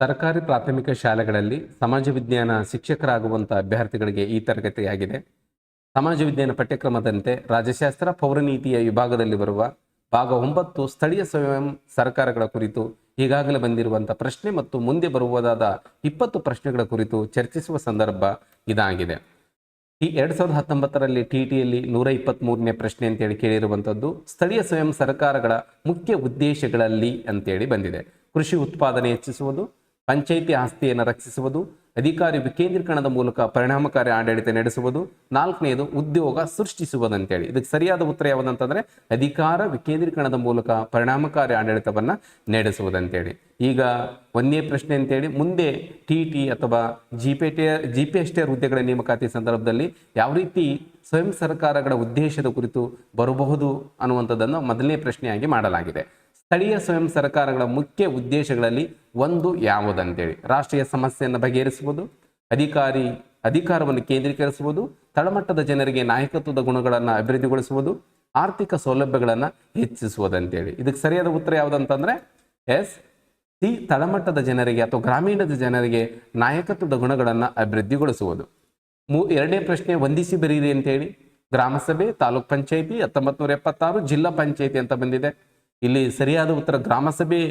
ಸರ್ಕಾರಿ ಪ್ರಾಥಮಿಕ ಶಾಲೆಗಳಲ್ಲಿ ಸಮಾಜ ವಿಜ್ಞಾನ ಶಿಕ್ಷಕರಾಗುವಂಥ ಅಭ್ಯರ್ಥಿಗಳಿಗೆ ಈ ತರಗತಿಯಾಗಿದೆ. ಸಮಾಜ ವಿಜ್ಞಾನ ಪಠ್ಯಕ್ರಮದಂತೆ ರಾಜ್ಯಶಾಸ್ತ್ರ, ಪೌರನೀತಿಯ ವಿಭಾಗದಲ್ಲಿ ಬರುವ ಭಾಗ ಒಂಬತ್ತು ಸ್ಥಳೀಯ ಸ್ವಯಂ ಸರ್ಕಾರಗಳ ಕುರಿತು ಈಗಾಗಲೇ ಬಂದಿರುವಂಥ ಪ್ರಶ್ನೆ ಮತ್ತು ಮುಂದೆ ಬರುವುದಾದ ಇಪ್ಪತ್ತು ಪ್ರಶ್ನೆಗಳ ಕುರಿತು ಚರ್ಚಿಸುವ ಸಂದರ್ಭ ಇದಾಗಿದೆ. ಈ ಎರಡ್ ಸಾವಿರದ ಹತ್ತೊಂಬತ್ತರಲ್ಲಿ ಟಿ ಟಿಯಲ್ಲಿ ನೂರ ಇಪ್ಪತ್ತ್ಮೂರನೇ ಪ್ರಶ್ನೆ ಅಂತೇಳಿ ಕೇಳಿರುವಂಥದ್ದು ಸ್ಥಳೀಯ ಸ್ವಯಂ ಸರ್ಕಾರಗಳ ಮುಖ್ಯ ಉದ್ದೇಶಗಳಲ್ಲಿ ಅಂತೇಳಿ ಬಂದಿದೆ. ಕೃಷಿ ಉತ್ಪಾದನೆ ಹೆಚ್ಚಿಸುವುದು ಪಂಚಾಯಿತಿ ಆಸ್ತಿಯನ್ನು ರಕ್ಷಿಸುವುದು, ಅಧಿಕಾರಿ ವಿಕೇಂದ್ರೀಕರಣದ ಮೂಲಕ ಪರಿಣಾಮಕಾರಿ ಆಡಳಿತ ನಡೆಸುವುದು, ನಾಲ್ಕನೆಯದು ಉದ್ಯೋಗ ಸೃಷ್ಟಿಸುವುದಂತೇಳಿ. ಇದಕ್ಕೆ ಸರಿಯಾದ ಉತ್ತರ ಯಾವುದಂತಂದ್ರೆ ಅಧಿಕಾರ ವಿಕೇಂದ್ರೀಕರಣದ ಮೂಲಕ ಪರಿಣಾಮಕಾರಿ ಆಡಳಿತವನ್ನು ನಡೆಸುವುದಂತೇಳಿ. ಈಗ ಒಂದೇ ಪ್ರಶ್ನೆ ಅಂತೇಳಿ, ಮುಂದೆ ಟಿ ಟಿ ಅಥವಾ G P T G P ಹುದ್ದೆಗಳ ನೇಮಕಾತಿ ಸಂದರ್ಭದಲ್ಲಿ ಯಾವ ರೀತಿ ಸ್ವಯಂ ಸರ್ಕಾರಗಳ ಉದ್ದೇಶದ ಕುರಿತು ಬರಬಹುದು ಅನ್ನುವಂಥದ್ದನ್ನು ಮೊದಲನೇ ಪ್ರಶ್ನೆಯಾಗಿ ಮಾಡಲಾಗಿದೆ. ಸ್ಥಳೀಯ ಸ್ವಯಂ ಸರ್ಕಾರಗಳ ಮುಖ್ಯ ಉದ್ದೇಶಗಳಲ್ಲಿ ಒಂದು ಯಾವುದಂತೇಳಿ. ರಾಷ್ಟ್ರೀಯ ಸಮಸ್ಯೆಯನ್ನು ಬಗೆಹರಿಸುವುದು, ಅಧಿಕಾರಿ, ಅಧಿಕಾರವನ್ನು ಕೇಂದ್ರೀಕರಿಸುವುದು, ತಳಮಟ್ಟದ ಜನರಿಗೆ ನಾಯಕತ್ವದ ಗುಣಗಳನ್ನು ಅಭಿವೃದ್ಧಿಗೊಳಿಸುವುದು, ಆರ್ಥಿಕ ಸೌಲಭ್ಯಗಳನ್ನು ಹೆಚ್ಚಿಸುವುದಂತೇಳಿ. ಇದಕ್ಕೆ ಸರಿಯಾದ ಉತ್ತರ ಯಾವುದಂತಂದ್ರೆ, ಎಸ್ ಸಿ ತಳಮಟ್ಟದ ಜನರಿಗೆ ಅಥವಾ ಗ್ರಾಮೀಣದ ಜನರಿಗೆ ನಾಯಕತ್ವದ ಗುಣಗಳನ್ನು ಅಭಿವೃದ್ಧಿಗೊಳಿಸುವುದು. ಮೂ, ಎರಡನೇ ಪ್ರಶ್ನೆ ವಂದಿಸಿ ಬರೀರಿ ಅಂತೇಳಿ. ಗ್ರಾಮಸಭೆ, ತಾಲೂಕ್ ಪಂಚಾಯಿತಿ ಹತ್ತೊಂಬತ್ತು ನೂರ ಎಪ್ಪತ್ತಾರು, ಜಿಲ್ಲಾ ಪಂಚಾಯಿತಿ ಅಂತ ಬಂದಿದೆ. ಇಲ್ಲಿ ಸರಿಯಾದ ಉತ್ತರ ಗ್ರಾಮಸಭೆ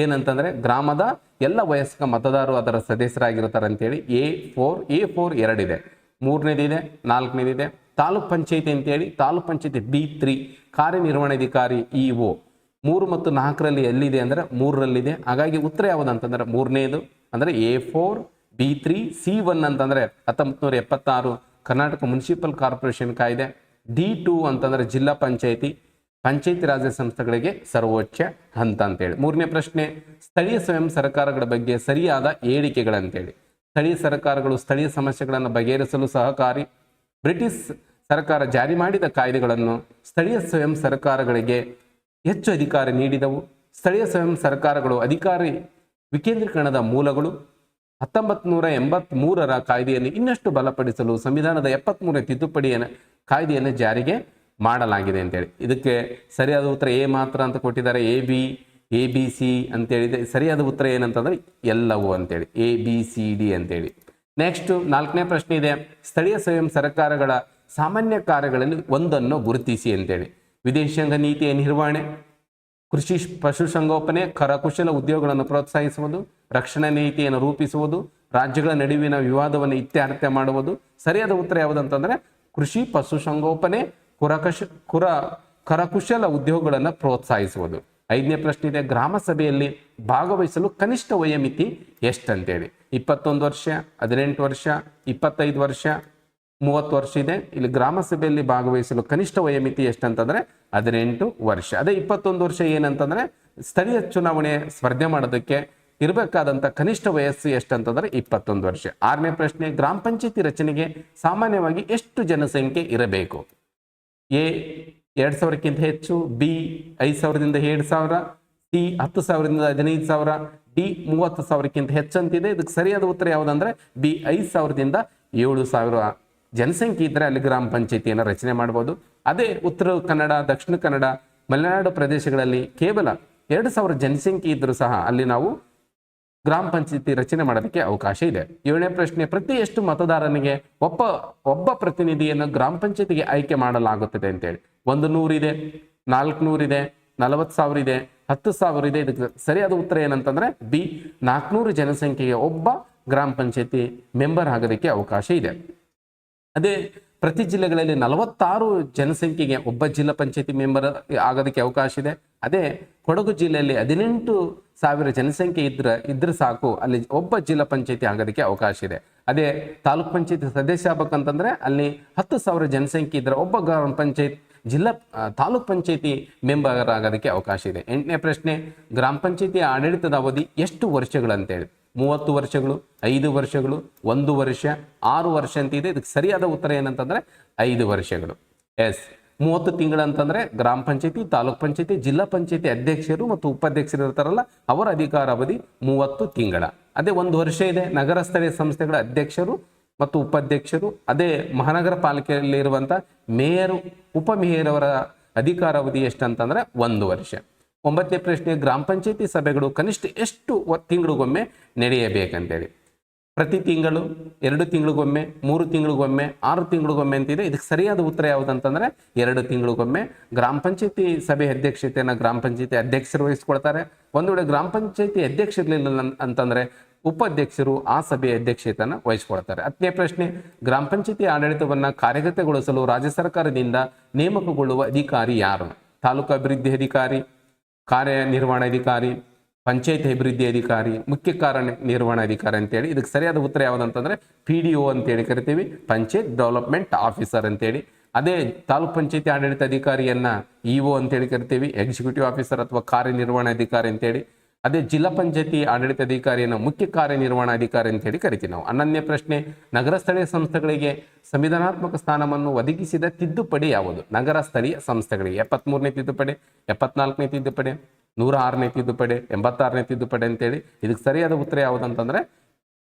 ಏನಂತಂದರೆ ಗ್ರಾಮದ ಎಲ್ಲ ವಯಸ್ಕ ಮತದಾರರು ಅದರ ಸದಸ್ಯರಾಗಿರ್ತಾರೆ ಅಂತೇಳಿ ಎ ಫೋರ್ ಎ ಫೋರ್ ಎರಡಿದೆ. ಮೂರನೇದಿದೆ, ನಾಲ್ಕನೇದಿದೆ. ತಾಲೂಕ್ ಪಂಚಾಯಿತಿ ಅಂತೇಳಿ ತಾಲೂಕ್ ಪಂಚಾಯಿತಿ ಬಿ ತ್ರೀ, ಕಾರ್ಯನಿರ್ವಹಣಾಧಿಕಾರಿ ಇ ಒ. ಮೂರು ಮತ್ತು ನಾಲ್ಕರಲ್ಲಿ ಎಲ್ಲಿದೆ ಅಂದರೆ ಮೂರರಲ್ಲಿದೆ. ಹಾಗಾಗಿ ಉತ್ತರ ಯಾವುದಂತಂದ್ರೆ ಮೂರನೇದು ಅಂದರೆ A four, B three, C one ಅಂತಂದರೆ ಹತ್ತೊಂಬತ್ತು ಎಪ್ಪತ್ತಾರು ಕರ್ನಾಟಕ ಮುನ್ಸಿಪಲ್ ಕಾರ್ಪೊರೇಷನ್ ಕಾಯ್ದೆ. ಡಿ ಟು ಅಂತಂದರೆ ಜಿಲ್ಲಾ ಪಂಚಾಯಿತಿ. ಪಂಚಾಯತಿ ರಾಜ್ಯ ಸಂಸ್ಥೆಗಳಿಗೆ ಸರ್ವೋಚ್ಚ ಹಂತ ಅಂತೇಳಿ. ಮೂರನೇ ಪ್ರಶ್ನೆ, ಸ್ಥಳೀಯ ಸ್ವಯಂ ಸರ್ಕಾರಗಳ ಬಗ್ಗೆ ಸರಿಯಾದ ಹೇಳಿಕೆಗಳಂತೇಳಿ. ಸ್ಥಳೀಯ ಸರ್ಕಾರಗಳು ಸ್ಥಳೀಯ ಸಮಸ್ಯೆಗಳನ್ನು ಬಗೆಹರಿಸಲು ಸಹಕಾರಿ, ಬ್ರಿಟಿಷ್ ಸರ್ಕಾರ ಜಾರಿ ಮಾಡಿದ ಕಾಯ್ದೆಗಳನ್ನು ಸ್ಥಳೀಯ ಸ್ವಯಂ ಸರ್ಕಾರಗಳಿಗೆ ಹೆಚ್ಚು ಅಧಿಕಾರ ನೀಡಿದವು. ಸ್ಥಳೀಯ ಸ್ವಯಂ ಸರ್ಕಾರಗಳು ಅಧಿಕಾರಿ ವಿಕೇಂದ್ರೀಕರಣದ ಮೂಲಗಳು ಹತ್ತೊಂಬತ್ತು ನೂರ ಎಂಬತ್ತ್ ಮೂರರ ಕಾಯ್ದೆಯನ್ನು ಇನ್ನಷ್ಟು ಬಲಪಡಿಸಲು ಸಂವಿಧಾನದ ಎಪ್ಪತ್ಮೂರನೇ ತಿದ್ದುಪಡಿಯನ್ನು ಕಾಯ್ದೆಯನ್ನು ಜಾರಿಗೆ ಮಾಡಲಾಗಿದೆ ಅಂತೇಳಿ. ಇದಕ್ಕೆ ಸರಿಯಾದ ಉತ್ತರ ಎ ಮಾತ್ರ ಅಂತ ಕೊಟ್ಟಿದ್ದಾರೆ. A B A B C ಅಂತೇಳಿದೆ. ಸರಿಯಾದ ಉತ್ತರ ಏನಂತಂದ್ರೆ ಎಲ್ಲವೂ ಅಂತೇಳಿ. ಎ, ಬಿ, ಸಿ, ಡಿ ಅಂತೇಳಿ. ನೆಕ್ಸ್ಟ್ ನಾಲ್ಕನೇ ಪ್ರಶ್ನೆ ಇದೆ. ಸ್ಥಳೀಯ ಸ್ವಯಂ ಸರ್ಕಾರಗಳ ಸಾಮಾನ್ಯ ಕಾರ್ಯಗಳಲ್ಲಿ ಒಂದನ್ನು ಗುರುತಿಸಿ ಅಂತೇಳಿ. ವಿದೇಶಾಂಗ ನೀತಿಯ ನಿರ್ವಹಣೆ, ಕೃಷಿ ಪಶುಸಂಗೋಪನೆ ಕರಕುಶಲ ಉದ್ಯೋಗಗಳನ್ನು ಪ್ರೋತ್ಸಾಹಿಸುವುದು, ರಕ್ಷಣಾ ನೀತಿಯನ್ನು ರೂಪಿಸುವುದು, ರಾಜ್ಯಗಳ ನಡುವಿನ ವಿವಾದವನ್ನು ಇತ್ಯರ್ಥ ಮಾಡುವುದು. ಸರಿಯಾದ ಉತ್ತರ ಯಾವುದಂತಂದ್ರೆ ಕೃಷಿ ಪಶುಸಂಗೋಪನೆ ಕುರಕಶ, ಕುರ, ಕರಕುಶಲ ಉದ್ಯೋಗಗಳನ್ನು ಪ್ರೋತ್ಸಾಹಿಸುವುದು. ಐದನೇ ಪ್ರಶ್ನೆ ಇದೆ ಗ್ರಾಮ ಸಭೆಯಲ್ಲಿ ಭಾಗವಹಿಸಲು ಕನಿಷ್ಠ ವಯೋಮಿತಿ ಎಷ್ಟಂತೇಳಿ. ಇಪ್ಪತ್ತೊಂದು ವರ್ಷ, ಹದಿನೆಂಟು ವರ್ಷ, ಇಪ್ಪತ್ತೈದು ವರ್ಷ, ಮೂವತ್ತು ವರ್ಷ ಇದೆ. ಇಲ್ಲಿ ಗ್ರಾಮ ಸಭೆಯಲ್ಲಿ ಭಾಗವಹಿಸಲು ಕನಿಷ್ಠ ವಯೋಮಿತಿ ಎಷ್ಟಂತಂದ್ರೆ ಹದಿನೆಂಟು ವರ್ಷ. ಅದೇ ಇಪ್ಪತ್ತೊಂದು ವರ್ಷ ಏನಂತಂದ್ರೆ ಸ್ಥಳೀಯ ಚುನಾವಣೆ ಸ್ಪರ್ಧೆ ಮಾಡೋದಕ್ಕೆ ಇರಬೇಕಾದಂಥ ಕನಿಷ್ಠ ವಯಸ್ಸು ಎಷ್ಟಂತಂದ್ರೆ ಇಪ್ಪತ್ತೊಂದು ವರ್ಷ. ಆರನೇ ಪ್ರಶ್ನೆ, ಗ್ರಾಮ ಪಂಚಾಯತಿ ರಚನೆಗೆ ಸಾಮಾನ್ಯವಾಗಿ ಎಷ್ಟು ಜನಸಂಖ್ಯೆ ಇರಬೇಕು? ಎ ಎರಡು ಸಾವಿರಕ್ಕಿಂತ ಹೆಚ್ಚು, ಬಿ ಐದು ಸಾವಿರದಿಂದ ಏಳು ಸಾವಿರ, ಸಿ ಹತ್ತು ಸಾವಿರದಿಂದ ಹದಿನೈದು ಸಾವಿರ, ಡಿ ಮೂವತ್ತು ಸಾವಿರಕ್ಕಿಂತ ಹೆಚ್ಚಂತಿದೆ. ಇದಕ್ಕೆ ಸರಿಯಾದ ಉತ್ತರ ಯಾವುದಂದ್ರೆ ಬಿ ಐದು ಸಾವಿರದಿಂದ ಏಳು ಸಾವಿರ ಜನಸಂಖ್ಯೆ ಇದ್ದರೆ ಅಲ್ಲಿ ಗ್ರಾಮ ಪಂಚಾಯಿತಿಯನ್ನು ರಚನೆ ಮಾಡ್ಬೋದು. ಅದೇ ಉತ್ತರ ಕನ್ನಡ, ದಕ್ಷಿಣ ಕನ್ನಡ, ಮಲೆನಾಡು ಪ್ರದೇಶಗಳಲ್ಲಿ ಕೇವಲ ಎರಡು ಸಾವಿರ ಜನಸಂಖ್ಯೆ ಇದ್ದರೂ ಸಹ ಅಲ್ಲಿ ನಾವು ಗ್ರಾಮ ಪಂಚಾಯಿತಿ ರಚನೆ ಮಾಡೋದಕ್ಕೆ ಅವಕಾಶ ಇದೆ. ಏಳನೇ ಪ್ರಶ್ನೆ ಪ್ರತಿ ಎಷ್ಟು ಮತದಾರನಿಗೆ ಒಬ್ಬ ಒಬ್ಬ ಪ್ರತಿನಿಧಿಯನ್ನು ಗ್ರಾಮ ಪಂಚಾಯತಿಗೆ ಆಯ್ಕೆ ಮಾಡಲಾಗುತ್ತದೆ ಅಂತೇಳಿ. ಒಂದು ನೂರಿದೆ ನಾಲ್ಕು ನೂರಿದೆ ನಲವತ್ತು ಸಾವಿರ ಇದೆ, ಹತ್ತು ಸಾವಿರ ಇದೆ. ಇದಕ್ಕೆ ಸರಿಯಾದ ಉತ್ತರ ಏನಂತಂದ್ರೆ, ಬಿ, ನಾಲ್ಕುನೂರು ಜನಸಂಖ್ಯೆಗೆ ಒಬ್ಬ ಗ್ರಾಮ ಪಂಚಾಯತಿ ಮೆಂಬರ್ ಆಗೋದಕ್ಕೆ ಅವಕಾಶ ಇದೆ. ಅದೇ, ಪ್ರತಿ ಜಿಲ್ಲೆಗಳಲ್ಲಿ ನಲವತ್ತಾರು ಜನಸಂಖ್ಯೆಗೆ ಒಬ್ಬ ಜಿಲ್ಲಾ ಪಂಚಾಯತಿ ಮೆಂಬರ್ ಆಗೋದಕ್ಕೆ ಅವಕಾಶ ಇದೆ. ಅದೇ ಕೊಡಗು ಜಿಲ್ಲೆಯಲ್ಲಿ ಹದಿನೆಂಟು ಸಾವಿರ ಜನಸಂಖ್ಯೆ ಇದ್ರೆ ಇದ್ರೆ ಸಾಕು. ಅಲ್ಲಿ ಒಬ್ಬ ಜಿಲ್ಲಾ ಪಂಚಾಯತಿ ಆಗೋದಕ್ಕೆ ಅವಕಾಶ ಇದೆ. ಅದೇ ತಾಲೂಕ್ ಪಂಚಾಯತಿ ಸದಸ್ಯ ಆಗ್ಬೇಕಂತಂದ್ರೆ ಅಲ್ಲಿ ಹತ್ತು ಸಾವಿರ ಜನಸಂಖ್ಯೆ ಇದ್ರೆ ಒಬ್ಬ ಗ್ರಾಮ ಪಂಚಾಯತ್, ಜಿಲ್ಲಾ ತಾಲೂಕ್ ಪಂಚಾಯತಿ ಮೆಂಬರ್ ಆಗೋದಕ್ಕೆ ಅವಕಾಶ ಇದೆ. ಎಂಟನೇ ಪ್ರಶ್ನೆ, ಗ್ರಾಮ ಪಂಚಾಯತಿ ಆಡಳಿತದ ಅವಧಿ ಎಷ್ಟು ವರ್ಷಗಳಂತೇಳಿ ಮೂವತ್ತು ವರ್ಷಗಳು, ಐದು ವರ್ಷಗಳು, ಒಂದು ವರ್ಷ, ಆರು ವರ್ಷ ಅಂತ ಇದೆ. ಇದಕ್ಕೆ ಸರಿಯಾದ ಉತ್ತರ ಏನಂತಂದ್ರೆ ಐದು ವರ್ಷಗಳು. ಎಸ್. ಮೂವತ್ತು ತಿಂಗಳಂತಂದ್ರೆ ಗ್ರಾಮ ಪಂಚಾಯತಿ, ತಾಲೂಕ್ ಪಂಚಾಯತಿ, ಜಿಲ್ಲಾ ಪಂಚಾಯತಿ ಅಧ್ಯಕ್ಷರು ಮತ್ತು ಉಪಾಧ್ಯಕ್ಷರು ಇರ್ತಾರಲ್ಲ, ಅವರ ಅಧಿಕಾರ ಅವಧಿ ಮೂವತ್ತು ತಿಂಗಳ. ಅದೇ ಒಂದು ವರ್ಷ ಇದೆ ನಗರ ಸ್ಥಳೀಯ ಸಂಸ್ಥೆಗಳ ಅಧ್ಯಕ್ಷರು ಮತ್ತು ಉಪಾಧ್ಯಕ್ಷರು, ಅದೇ ಮಹಾನಗರ ಪಾಲಿಕೆಯಲ್ಲಿ ಇರುವಂತ ಮೇಯರ್ ಉಪಮೇಯರ್ ಅವರ ಅಧಿಕಾರಾವಧಿ ಎಷ್ಟಂತಂದ್ರೆ ಒಂದು ವರ್ಷ. ಒಂಬತ್ತನೇ ಪ್ರಶ್ನೆ, ಗ್ರಾಮ ಪಂಚಾಯತಿ ಸಭೆಗಳು ಕನಿಷ್ಠ ಎಷ್ಟು ತಿಂಗಳಿಗೊಮ್ಮೆ ನಡೆಯಬೇಕಂತೇಳಿ. ಪ್ರತಿ ತಿಂಗಳು, ಎರಡು ತಿಂಗಳಿಗೊಮ್ಮೆ, ಮೂರು ತಿಂಗಳಿಗೊಮ್ಮೆ, ಆರು ತಿಂಗಳಿಗೊಮ್ಮೆ ಅಂತಿದೆ. ಇದಕ್ಕೆ ಸರಿಯಾದ ಉತ್ತರ ಯಾವುದಂತಂದ್ರೆ, ಎರಡು ತಿಂಗಳಿಗೊಮ್ಮೆ ಗ್ರಾಮ ಪಂಚಾಯತಿ ಸಭೆ ಅಧ್ಯಕ್ಷತೆಯನ್ನು ಗ್ರಾಮ ಪಂಚಾಯತಿ ಅಧ್ಯಕ್ಷರು ವಹಿಸ್ಕೊಳ್ತಾರೆ. ಒಂದು ವೇಳೆ ಗ್ರಾಮ ಪಂಚಾಯತಿ ಅಧ್ಯಕ್ಷರಿರಲಿಲ್ಲ ಅಂತಂದ್ರೆ ಉಪಾಧ್ಯಕ್ಷರು ಆ ಸಭೆಯ ಅಧ್ಯಕ್ಷತೆಯನ್ನು ವಹಿಸ್ಕೊಳ್ತಾರೆ. ಹತ್ತನೇ ಪ್ರಶ್ನೆ, ಗ್ರಾಮ ಪಂಚಾಯತಿ ಆಡಳಿತವನ್ನು ಕಾರ್ಯಗತಗೊಳಿಸಲು ರಾಜ್ಯ ಸರ್ಕಾರದಿಂದ ನೇಮಕಗೊಳ್ಳುವ ಅಧಿಕಾರಿ ಯಾರು? ತಾಲೂಕು ಅಭಿವೃದ್ಧಿ ಅಧಿಕಾರಿ ಕಾರ್ಯನಿರ್ವಹಣಾಧಿಕಾರಿ ಪಂಚಾಯತ್ ಅಭಿವೃದ್ಧಿ ಅಧಿಕಾರಿ, ಮುಖ್ಯ ಕಾರ್ಯ ನಿರ್ವಹಣಾಧಿಕಾರಿ ಅಂತೇಳಿ. ಇದಕ್ಕೆ ಸರಿಯಾದ ಉತ್ತರ ಯಾವುದಂತಂದ್ರೆ ಪಿ ಡಿ ಒ ಅಂತೇಳಿ ಕರಿತೀವಿ, ಪಂಚಾಯತ್ ಡೆವಲಪ್ಮೆಂಟ್ ಆಫೀಸರ್ ಅಂತೇಳಿ. ಅದೇ ತಾಲೂಕ್ ಪಂಚಾಯತಿ ಆಡಳಿತ ಅಧಿಕಾರಿಯನ್ನ ಇ ಒ ಅಂತೇಳಿ ಕರಿತೀವಿ, ಎಕ್ಸಿಕ್ಯೂಟಿವ್ ಆಫೀಸರ್ ಅಥವಾ ಕಾರ್ಯನಿರ್ವಹಣಾ ಕಾರ್ಯನಿರ್ವಹಣಾಧಿಕಾರಿ ಅಂತೇಳಿ. ಅದೇ ಜಿಲ್ಲಾ ಪಂಚಾಯತಿ ಆಡಳಿತ ಅಧಿಕಾರಿಯನ್ನು ಮುಖ್ಯ ಕಾರ್ಯನಿರ್ವಹಣಾ ಕಾರ್ಯನಿರ್ವಹಣಾಧಿಕಾರಿ ಅಂತೇಳಿ ಕರಿತೀವಿ ನಾವು. ಅನನ್ಯ ಪ್ರಶ್ನೆ, ನಗರ ಸ್ಥಳೀಯ ಸಂಸ್ಥೆಗಳಿಗೆ ಸಂವಿಧಾನಾತ್ಮಕ ಸ್ಥಾನವನ್ನು ಒದಗಿಸಿದ ತಿದ್ದುಪಡಿ ಯಾವುದು? ನಗರ ಸ್ಥಳೀಯ ಸಂಸ್ಥೆಗಳಿಗೆ. ಎಪ್ಪತ್ಮೂರನೇ ತಿದ್ದುಪಡಿ, ಎಪ್ಪತ್ನಾಲ್ಕನೇ ತಿದ್ದುಪಡಿ. ನೂರ ಆರನೇ ತಿದ್ದುಪಡಿ, ಎಂಬತ್ತಾರನೇ ತಿದ್ದುಪಡಿ ಅಂತೇಳಿ. ಇದಕ್ಕೆ ಸರಿಯಾದ ಉತ್ತರ ಯಾವುದಂತಂದ್ರೆ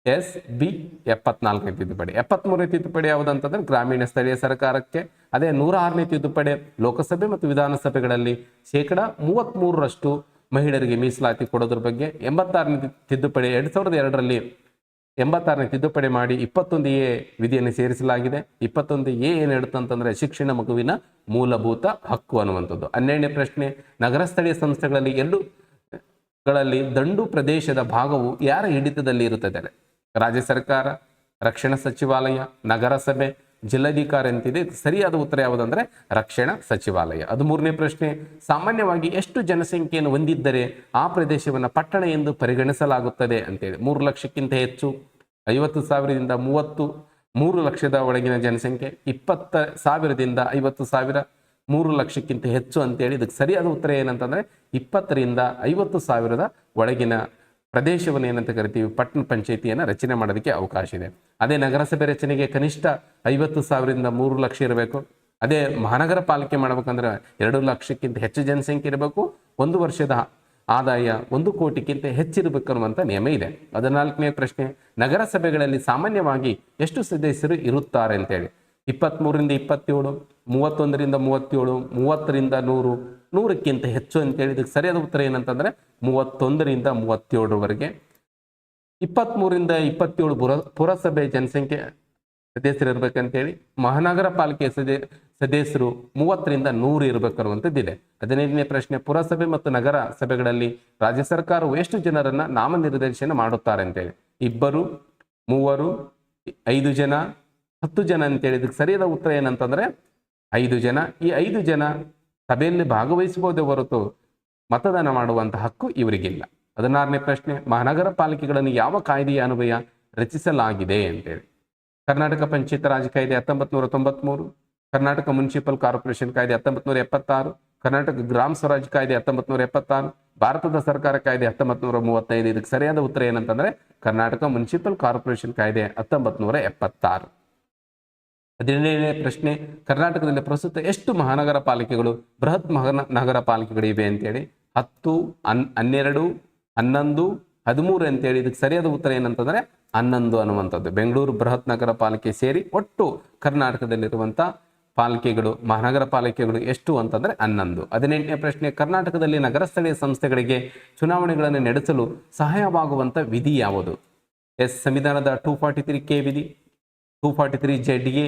ಎಸ್ ಬಿ ಎಪ್ಪತ್ನಾಲ್ಕನೇ ತಿದ್ದುಪಡಿ. ಎಪ್ಪತ್ಮೂರನೇ ತಿದ್ದುಪಡಿ ಯಾವುದಂತಂದ್ರೆ, ಗ್ರಾಮೀಣ ಸ್ಥಳೀಯ ಸರ್ಕಾರಕ್ಕೆ, ಅದೇ ನೂರ ಆರನೇ ತಿದ್ದುಪಡಿ ಲೋಕಸಭೆ ಮತ್ತು ವಿಧಾನಸಭೆಗಳಲ್ಲಿ ಶೇಕಡ ಮೂವತ್ತ್ಮೂರರಷ್ಟು ಮಹಿಳೆಯರಿಗೆ ಮೀಸಲಾತಿ ಕೊಡೋದ್ರ ಬಗ್ಗೆ ಎಂಬತ್ತಾರನೇ ತಿದ್ದುಪಡಿ ಎರಡ್ ಸಾವಿರದ ಎರಡರಲ್ಲಿ ಎಂಬತ್ತಾರನೇ ತಿದ್ದುಪಡಿ ಮಾಡಿ ಇಪ್ಪತ್ತೊಂದು ಎ ವಿಧಿಯನ್ನು ಸೇರಿಸಲಾಗಿದೆ. ಇಪ್ಪತ್ತೊಂದು ಎ ಏನು ಹೇಳುತ್ತಂತಂದ್ರೆ ಶಿಕ್ಷಣ ಮಗುವಿನ ಮೂಲಭೂತ ಹಕ್ಕು ಅನ್ನುವಂಥದ್ದು. ಹನ್ನೆರಡನೇ ಪ್ರಶ್ನೆ ನಗರ ಸ್ಥಳೀಯ ಸಂಸ್ಥೆಗಳಲ್ಲಿ ಎರಡು ಗಳಲ್ಲಿ ದಂಡು ಪ್ರದೇಶದ ಭಾಗವು ಯಾರ ಹಿಡಿತದಲ್ಲಿ ಇರುತ್ತದೆ? ರಾಜ್ಯ ಸರ್ಕಾರ, ರಕ್ಷಣಾ ಸಚಿವಾಲಯ, ನಗರಸಭೆ ಜಿಲ್ಲಾಧಿಕಾರಿ ಅಂತಿದೆ. ಸರಿಯಾದ ಉತ್ತರ ಯಾವುದಂದ್ರೆ ರಕ್ಷಣಾ ಸಚಿವಾಲಯ. ಅದು ಮೂರನೇ ಪ್ರಶ್ನೆ. ಸಾಮಾನ್ಯವಾಗಿ ಎಷ್ಟು ಜನಸಂಖ್ಯೆಯನ್ನು ಹೊಂದಿದ್ದರೆ ಆ ಪ್ರದೇಶವನ್ನು ಪಟ್ಟಣ ಎಂದು ಪರಿಗಣಿಸಲಾಗುತ್ತದೆ ಅಂತೇಳಿ. ಮೂರು ಲಕ್ಷಕ್ಕಿಂತ ಹೆಚ್ಚು, ಐವತ್ತು ಸಾವಿರದಿಂದ ಮೂವತ್ತು, ಮೂರು ಲಕ್ಷದ ಒಳಗಿನ ಜನಸಂಖ್ಯೆ, ಇಪ್ಪತ್ತ ಸಾವಿರದಿಂದ ಐವತ್ತು ಸಾವಿರ, ಮೂರು ಲಕ್ಷಕ್ಕಿಂತ ಹೆಚ್ಚು ಅಂತೇಳಿ. ಇದಕ್ಕೆ ಸರಿಯಾದ ಉತ್ತರ ಏನಂತಂದ್ರೆ ಇಪ್ಪತ್ತರಿಂದ ಐವತ್ತು ಸಾವಿರದ ಒಳಗಿನ ಪ್ರದೇಶವನ್ನು ಏನಂತ ಕರಿತೀವಿ? ಪಟ್ಟಣ ಪಂಚಾಯಿತಿಯನ್ನು ರಚನೆ ಮಾಡೋದಕ್ಕೆ ಅವಕಾಶ ಇದೆ. ಅದೇ ನಗರಸಭೆ ರಚನೆಗೆ ಕನಿಷ್ಠ ಐವತ್ತು ಸಾವಿರದಿಂದ ಮೂರು ಲಕ್ಷ ಇರಬೇಕು. ಅದೇ ಮಹಾನಗರ ಪಾಲಿಕೆ ಮಾಡಬೇಕಂದ್ರೆ ಎರಡು ಲಕ್ಷಕ್ಕಿಂತ ಹೆಚ್ಚು ಜನಸಂಖ್ಯೆ ಇರಬೇಕು. ಒಂದು ವರ್ಷದ ಆದಾಯ ಒಂದು ಕೋಟಿಗಿಂತ ಹೆಚ್ಚಿರಬೇಕು ಅನ್ನುವಂಥ ನಿಯಮ ಇದೆ. ಹದಿನಾಲ್ಕನೇ ಪ್ರಶ್ನೆ, ನಗರಸಭೆಗಳಲ್ಲಿ ಸಾಮಾನ್ಯವಾಗಿ ಎಷ್ಟು ಸದಸ್ಯರು ಇರುತ್ತಾರೆ ಅಂತೇಳಿ. ಇಪ್ಪತ್ತ್ಮೂರರಿಂದ ಇಪ್ಪತ್ತೇಳು, ಮೂವತ್ತೊಂದರಿಂದ ಮೂವತ್ತೇಳು, ಮೂವತ್ತರಿಂದ ನೂರು ನೂರಕ್ಕಿಂತ ಹೆಚ್ಚು ಅಂತೇಳಿ ಹೇಳಿದಕ್ಕೆ ಸರಿಯಾದ ಉತ್ತರ ಏನಂತಂದರೆ ಮೂವತ್ತೊಂದರಿಂದ ಮೂವತ್ತೇಳರವರೆಗೆ. ಇಪ್ಪತ್ತ್ಮೂರಿಂದ ಇಪ್ಪತ್ತೇಳು ಪುರ, ಪುರಸಭೆ ಜನಸಂಖ್ಯೆ ಸದಸ್ಯರು ಇರಬೇಕಂತೇಳಿ, ಮಹಾನಗರ ಪಾಲಿಕೆ ಸದೆ, ಸದಸ್ಯರು ಮೂವತ್ತರಿಂದ ನೂರು ಇರಬೇಕನ್ನುವಂಥದ್ದಿದೆ ಹದಿನೈದನೇ ಪ್ರಶ್ನೆ, ಪುರಸಭೆ ಮತ್ತು ನಗರ ಸಭೆಗಳಲ್ಲಿ ರಾಜ್ಯ ಸರ್ಕಾರವು ಎಷ್ಟು ಜನರನ್ನ ನಾಮನಿರ್ದೇಶನ ಮಾಡುತ್ತಾರೆ ಅಂತೇಳಿ. ಇಬ್ಬರು, ಮೂವರು, ಐದು ಜನ, ಹತ್ತು ಜನ ಅಂತೇಳಿ, ಇದಕ್ಕೆ ಸರಿಯಾದ ಉತ್ತರ ಏನಂತಂದ್ರೆ ಐದು ಜನ. ಈ ಐದು ಜನ ಸಭೆಯಲ್ಲಿ ಭಾಗವಹಿಸಬಹುದೇ ಹೊರತು ಮತದಾನ ಮಾಡುವಂತ ಹಕ್ಕು ಇವರಿಗಿಲ್ಲ. ಹದಿನಾರನೇ ಪ್ರಶ್ನೆ, ಮಹಾನಗರ ಪಾಲಿಕೆಗಳನ್ನು ಯಾವ ಕಾಯ್ದೆಯ ಅನ್ವಯ ರಚಿಸಲಾಗಿದೆ ಅಂತೇಳಿ. ಕರ್ನಾಟಕ ಪಂಚಾಯತ್ ರಾಜ್ ಕಾಯ್ದೆ ಹತ್ತೊಂಬತ್ತು ನೂರ ತೊಂಬತ್ಮೂರು, ಕರ್ನಾಟಕ ಮುನ್ಸಿಪಲ್ ಕಾರ್ಪೊರೇಷನ್ ಕಾಯ್ದೆ ಹತ್ತೊಂಬತ್ತು ನೂರ ಎಪ್ಪತ್ತಾರು, ಕರ್ನಾಟಕ ಗ್ರಾಮ ಸ್ವರಾಜ್ ಕಾಯ್ದೆ ಹತ್ತೊಂಬತ್ತು ನೂರ ಎಪ್ಪತ್ತಾರು, ಭಾರತದ ಸರ್ಕಾರ ಕಾಯ್ದೆ ಹತ್ತೊಂಬತ್ತು ನೂರ ಮೂವತ್ತೈದು. ಇದಕ್ಕೆ ಸರಿಯಾದ ಉತ್ತರ ಏನಂತಂದ್ರೆ ಕರ್ನಾಟಕ ಮುನ್ಸಿಪಲ್ ಕಾರ್ಪೊರೇಷನ್ ಕಾಯ್ದೆ ಹತ್ತೊಂಬತ್ತು ನೂರ ಎಪ್ಪತ್ತಾರು. ಹದಿನೇಳನೇ ಪ್ರಶ್ನೆ, ಕರ್ನಾಟಕದಲ್ಲಿ ಪ್ರಸ್ತುತ ಎಷ್ಟು ಮಹಾನಗರ ಪಾಲಿಕೆಗಳು, ಬೃಹತ್ ಮಹಾನ, ನಗರ ಪಾಲಿಕೆಗಳಿವೆ ಅಂತೇಳಿ? ಹತ್ತು, ಹನ್, ಹನ್ನೆರಡು, ಹನ್ನೊಂದು, ಹದಿಮೂರು ಅಂತೇಳಿ. ಇದಕ್ಕೆ ಸರಿಯಾದ ಉತ್ತರ ಏನಂತಂದ್ರೆ ಹನ್ನೊಂದು ಅನ್ನುವಂಥದ್ದು. ಬೆಂಗಳೂರು ಬೃಹತ್ ನಗರ ಪಾಲಿಕೆ ಸೇರಿ ಒಟ್ಟು ಕರ್ನಾಟಕದಲ್ಲಿರುವಂಥ ಪಾಲಿಕೆಗಳು, ಮಹಾನಗರ ಪಾಲಿಕೆಗಳು ಎಷ್ಟು ಅಂತಂದ್ರೆ ಹನ್ನೊಂದು. ಹದಿನೆಂಟನೇ ಪ್ರಶ್ನೆ, ಕರ್ನಾಟಕದಲ್ಲಿ ನಗರ ಸ್ಥಳೀಯ ಸಂಸ್ಥೆಗಳಿಗೆ ಚುನಾವಣೆಗಳನ್ನು ನಡೆಸಲು ಸಹಾಯವಾಗುವಂಥ ವಿಧಿ ಯಾವುದು? ಎಸ್, ಸಂವಿಧಾನದ ಟೂ ಫಾರ್ಟಿ ತ್ರೀ ಕೆ ವಿಧಿ. Two forty three Z A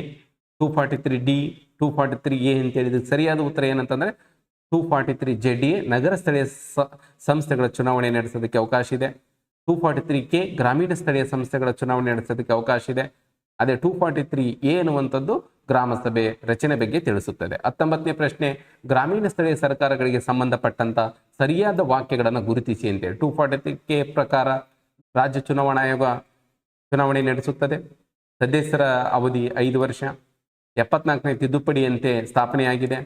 two forty three D, two forty three A ಅಂತ ಇದಕ್ಕೆ ಸರಿಯಾದ ಉತ್ತರ ಏನಂತಂದ್ರೆ two forty three Z A ನಗರ ಸ್ಥಳೀಯ ಸಂಸ್ಥೆಗಳ ಚುನಾವಣೆ ನಡೆಸೋದಕ್ಕೆ ಅವಕಾಶ ಇದೆ. ಟೂ ಫಾರ್ಟಿ ತ್ರೀ ಕೆ ಗ್ರಾಮೀಣ ಸ್ಥಳೀಯ ಸಂಸ್ಥೆಗಳ ಚುನಾವಣೆ ನಡೆಸೋದಕ್ಕೆ ಅವಕಾಶ ಇದೆ. ಅದೇ ಟೂ ಫಾರ್ಟಿ ತ್ರೀ ಎ ಎನ್ನುವಂಥದ್ದು ಗ್ರಾಮ ಸಭೆ ರಚನೆ ಬಗ್ಗೆ ತಿಳಿಸುತ್ತದೆ. ಹತ್ತೊಂಬತ್ತನೇ ಪ್ರಶ್ನೆ, ಗ್ರಾಮೀಣ ಸ್ಥಳೀಯ ಸರ್ಕಾರಗಳಿಗೆ ಸಂಬಂಧಪಟ್ಟಂತ ಸರಿಯಾದ ವಾಕ್ಯಗಳನ್ನು ಗುರುತಿಸಿ ಅಂತೇಳಿ ಟೂ ಫಾರ್ಟಿ ತ್ರೀ ಕೆ ಪ್ರಕಾರ ರಾಜ್ಯ ಚುನಾವಣಾ ಆಯೋಗ ಚುನಾವಣೆ ನಡೆಸುತ್ತದೆ. ಸದಸ್ಯರ ಅವಧಿ ಐದು ವರ್ಷ, ಎಪ್ಪತ್ನಾಲ್ಕನೇ ತಿದ್ದುಪಡಿಯಂತೆ ಸ್ಥಾಪನೆಯಾಗಿದೆ.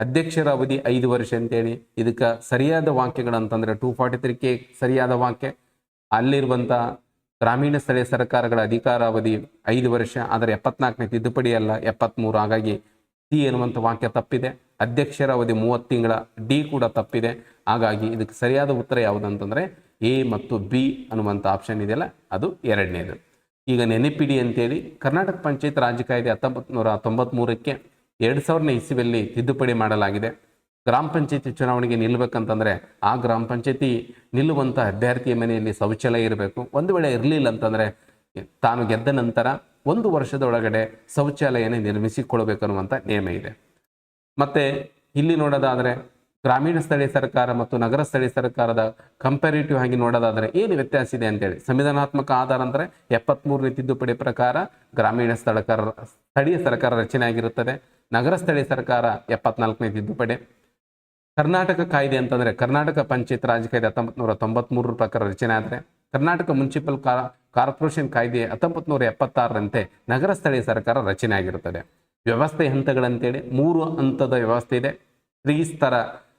ಅಧ್ಯಕ್ಷರ ಅವಧಿ ಐದು ವರ್ಷ ಅಂತೇಳಿ ಇದಕ್ಕೆ ಸರಿಯಾದ ವಾಕ್ಯಗಳಂತಂದ್ರೆ ಟೂ ಫಾರ್ಟಿ ತ್ರೀ ಕೆ ಸರಿಯಾದ ವಾಕ್ಯ. ಅಲ್ಲಿರುವಂಥ ಗ್ರಾಮೀಣ ಸ್ಥಳೀಯ ಸರ್ಕಾರಗಳ ಅಧಿಕಾರ ಅವಧಿ ಐದು ವರ್ಷ, ಆದರೆ ಎಪ್ಪತ್ನಾಲ್ಕನೇ ತಿದ್ದುಪಡಿ ಅಲ್ಲ ಎಪ್ಪತ್ತ್ಮೂರು ಹಾಗಾಗಿ ಸಿ ಎನ್ನುವಂಥ ವಾಕ್ಯ ತಪ್ಪಿದೆ. ಅಧ್ಯಕ್ಷರ ಅವಧಿ ಮೂವತ್ತು ತಿಂಗಳ, ಡಿ ಕೂಡ ತಪ್ಪಿದೆ. ಹಾಗಾಗಿ ಇದಕ್ಕೆ ಸರಿಯಾದ ಉತ್ತರ ಯಾವುದಂತಂದರೆ ಎ ಮತ್ತು ಬಿ ಅನ್ನುವಂಥ ಆಪ್ಷನ್ ಇದೆಯಲ್ಲ, ಅದು ಎರಡನೇದು. ಈಗ ನೆನಪಿಡಿ ಅಂತೇಳಿ ಕರ್ನಾಟಕ ಪಂಚಾಯತ್ ರಾಜ್ಯ ಕಾಯ್ದೆ ಹತ್ತೊಂಬತ್ತು ನೂರ ತೊಂಬತ್ಮೂರಕ್ಕೆ ಎರಡು ಸಾವಿರನೇ ಇಸ್ವಿಯಲ್ಲಿ ತಿದ್ದುಪಡಿ ಮಾಡಲಾಗಿದೆ. ಗ್ರಾಮ ಪಂಚಾಯತಿ ಚುನಾವಣೆಗೆ ನಿಲ್ಲಬೇಕಂತಂದರೆ ಆ ಗ್ರಾಮ ಪಂಚಾಯತಿ ನಿಲ್ಲುವಂಥ ಅಭ್ಯರ್ಥಿಯ ಮನೆಯಲ್ಲಿ ಶೌಚಾಲಯ ಇರಬೇಕು. ಒಂದು ವೇಳೆ ಇರಲಿಲ್ಲ ಅಂತಂದರೆ ತಾನು ಗೆದ್ದ ನಂತರ ಒಂದು ವರ್ಷದ ಒಳಗಡೆ ನಿರ್ಮಿಸಿಕೊಳ್ಳಬೇಕು ನಿರ್ಮಿಸಿಕೊಳ್ಬೇಕನ್ನುವಂಥ ನಿಯಮ ಇದೆ. ಮತ್ತು ಇಲ್ಲಿ ನೋಡೋದಾದ್ರೆ ಗ್ರಾಮೀಣ ಸ್ಥಳೀಯ ಸರ್ಕಾರ ಮತ್ತು ನಗರ ಸ್ಥಳೀಯ ಸರ್ಕಾರದ ಕಂಪ್ಯಾರಿಟಿವ್ ಆಗಿ ನೋಡೋದಾದ್ರೆ ಏನು ವ್ಯತ್ಯಾಸ ಇದೆ ಅಂತೇಳಿ. ಸಂವಿಧಾನಾತ್ಮಕ ಆಧಾರ ಅಂದ್ರೆ ಎಪ್ಪತ್ಮೂರನೇ ತಿದ್ದುಪಡಿ ಪ್ರಕಾರ ಗ್ರಾಮೀಣ ಸ್ಥಳಕರ, ಸ್ಥಳೀಯ ಸರ್ಕಾರ ರಚನೆ ಆಗಿರುತ್ತದೆ. ನಗರ ಸ್ಥಳೀಯ ಸರ್ಕಾರ ಎಪ್ಪತ್ನಾಲ್ಕನೇ ತಿದ್ದುಪಡಿ. ಕರ್ನಾಟಕ ಕಾಯ್ದೆ ಅಂತಂದ್ರೆ ಕರ್ನಾಟಕ ಪಂಚಾಯತ್ ರಾಜ್ ಕಾಯ್ದೆ ಹತ್ತೊಂಬತ್ತು ನೂರ ಪ್ರಕಾರ ರಚನೆ ಆದರೆ ಕರ್ನಾಟಕ ಮುನ್ಸಿಪಲ್ ಕಾರ್ಪೊರೇಷನ್ ಕಾಯ್ದೆ ಹತ್ತೊಂಬತ್ತು ನೂರ ಎಪ್ಪತ್ತಾರರಂತೆ ನಗರ ಸ್ಥಳೀಯ ಸರ್ಕಾರ ರಚನೆ ಆಗಿರುತ್ತದೆ. ವ್ಯವಸ್ಥೆ ಹಂತಗಳಂತೇಳಿ ಮೂರು ಹಂತದ ವ್ಯವಸ್ಥೆ ಇದೆ. ತ್ರಿಸ್ತರ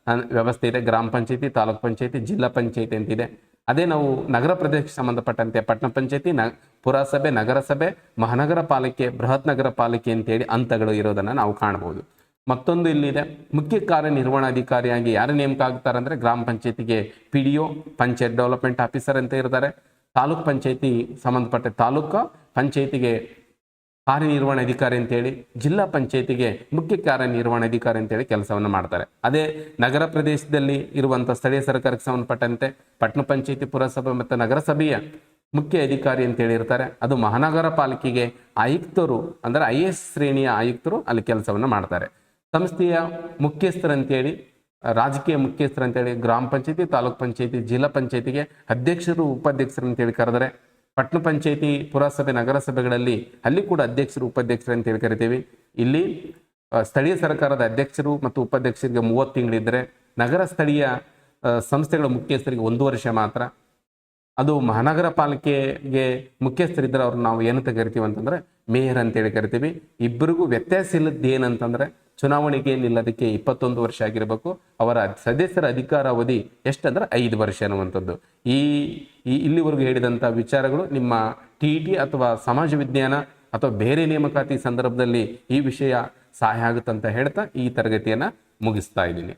ವ್ಯವಸ್ಥೆ ಇದೆ. ಗ್ರಾಮ ಪಂಚಾಯತಿ, ತಾಲೂಕ್ ಪಂಚಾಯತಿ, ಜಿಲ್ಲಾ ಪಂಚಾಯತಿ ಅಂತಿದೆ ಅದೇ ನಾವು ನಗರ ಪ್ರದೇಶಕ್ಕೆ ಸಂಬಂಧಪಟ್ಟಂತೆ ಪಟ್ಟಣ ಪಂಚಾಯತಿ, ನ, ಪುರಸಭೆ, ನಗರಸಭೆ, ಮಹಾನಗರ ಪಾಲಿಕೆ, ಬೃಹತ್ ನಗರ ಪಾಲಿಕೆ ಅಂತೇಳಿ ಹಂತಗಳು ಇರೋದನ್ನು ನಾವು ಕಾಣಬಹುದು. ಮತ್ತೊಂದು ಇಲ್ಲಿದೆ ಮುಖ್ಯ ಕಾರ್ಯನಿರ್ವಹಣಾಧಿಕಾರಿಯಾಗಿ ಯಾರು ನೇಮಕ ಆಗ್ತಾರೆ ಅಂದರೆ ಗ್ರಾಮ ಪಂಚಾಯತಿಗೆ P D O panchayat development officer ಅಂತ ಇರ್ತಾರೆ. ತಾಲೂಕ್ ಪಂಚಾಯತಿ ಸಂಬಂಧಪಟ್ಟ ತಾಲೂಕು ಪಂಚಾಯತಿಗೆ ಕಾರ್ಯನಿರ್ವಹಣಾಧಿಕಾರಿ ಅಂತೇಳಿ, ಜಿಲ್ಲಾ ಪಂಚಾಯತಿಗೆ ಮುಖ್ಯ ಕಾರ್ಯನಿರ್ವಹಣಾಧಿಕಾರಿ ಅಂತೇಳಿ ಕೆಲಸವನ್ನು ಮಾಡ್ತಾರೆ. ಅದೇ ನಗರ ಪ್ರದೇಶದಲ್ಲಿ ಇರುವಂಥ ಸ್ಥಳೀಯ ಸರ್ಕಾರಕ್ಕೆ ಸಂಬಂಧಪಟ್ಟಂತೆ ಪಟ್ಟಣ ಪಂಚಾಯತಿ, ಪುರಸಭೆ ಮತ್ತು ನಗರಸಭೆಯ ಮುಖ್ಯ ಅಧಿಕಾರಿ ಅಂತೇಳಿ ಇರ್ತಾರೆ. ಅದು ಮಹಾನಗರ ಪಾಲಿಕೆಗೆ ಆಯುಕ್ತರು ಅಂದರೆ ಐ ಎಸ್ ಶ್ರೇಣಿಯ ಆಯುಕ್ತರು ಅಲ್ಲಿ ಕೆಲಸವನ್ನು ಮಾಡ್ತಾರೆ. ಸಂಸ್ಥೆಯ ಮುಖ್ಯಸ್ಥರಂತೇಳಿ ರಾಜಕೀಯ ಮುಖ್ಯಸ್ಥರು ಅಂತೇಳಿ ಗ್ರಾಮ ಪಂಚಾಯತಿ, ತಾಲೂಕು ಪಂಚಾಯತಿ, ಜಿಲ್ಲಾ ಪಂಚಾಯತಿಗೆ ಅಧ್ಯಕ್ಷರು, ಉಪಾಧ್ಯಕ್ಷರು ಅಂತೇಳಿ ಕರೆದರೆ ಪಟ್ಟಣ ಪಂಚಾಯಿತಿ ಪುರಸಭೆ ನಗರಸಭೆಗಳಲ್ಲಿ ಅಲ್ಲಿ ಕೂಡ ಅಧ್ಯಕ್ಷರು, ಉಪಾಧ್ಯಕ್ಷರು ಅಂತೇಳಿ ಕರಿತೀವಿ. ಇಲ್ಲಿ ಸ್ಥಳೀಯ ಸರ್ಕಾರದ ಅಧ್ಯಕ್ಷರು ಮತ್ತು ಉಪಾಧ್ಯಕ್ಷರಿಗೆ ಮೂವತ್ತು ತಿಂಗಳಿದ್ದರೆ ನಗರ ಸ್ಥಳೀಯ ಸಂಸ್ಥೆಗಳ ಮುಖ್ಯಸ್ಥರಿಗೆ ಒಂದು ವರ್ಷ ಮಾತ್ರ. ಅದು ಮಹಾನಗರ ಪಾಲಿಕೆಗೆ ಮುಖ್ಯಸ್ಥರಿದ್ದರೆ ಅವ್ರನ್ನ ನಾವು ಏನಂತ ಕರಿತೀವಿ ಅಂತಂದ್ರೆ ಮೇಯರ್ ಅಂತೇಳಿ ಕರಿತೀವಿ. ಇಬ್ಬರಿಗೂ ವ್ಯತ್ಯಾಸ ಇಲ್ಲದ್ದು ಏನಂತಂದ್ರೆ ಚುನಾವಣೆಗೆ ನಿಲ್ಲೋದಕ್ಕೆ ಇಪ್ಪತ್ತೊಂದು ವರ್ಷ ಆಗಿರಬೇಕು, ಅವರ ಸದಸ್ಯರ ಅಧಿಕಾರ ಅವಧಿ ಎಷ್ಟಂದ್ರೆ ಐದು ವರ್ಷ ಅನ್ನುವಂಥದ್ದು ಈ ಈ ಇಲ್ಲಿವರೆಗೂ ಹೇಳಿದಂಥ ವಿಚಾರಗಳು ನಿಮ್ಮ ಟಿ ಟಿ ಅಥವಾ ಸಮಾಜ ವಿಜ್ಞಾನ ಅಥವಾ ಬೇರೆ ನೇಮಕಾತಿ ಸಂದರ್ಭದಲ್ಲಿ ಈ ವಿಷಯ ಸಹಾಯ ಆಗುತ್ತಂತ ಹೇಳ್ತಾ ಈ ತರಗತಿಯನ್ನು ಮುಗಿಸ್ತಾ ಇದ್ದೀನಿ.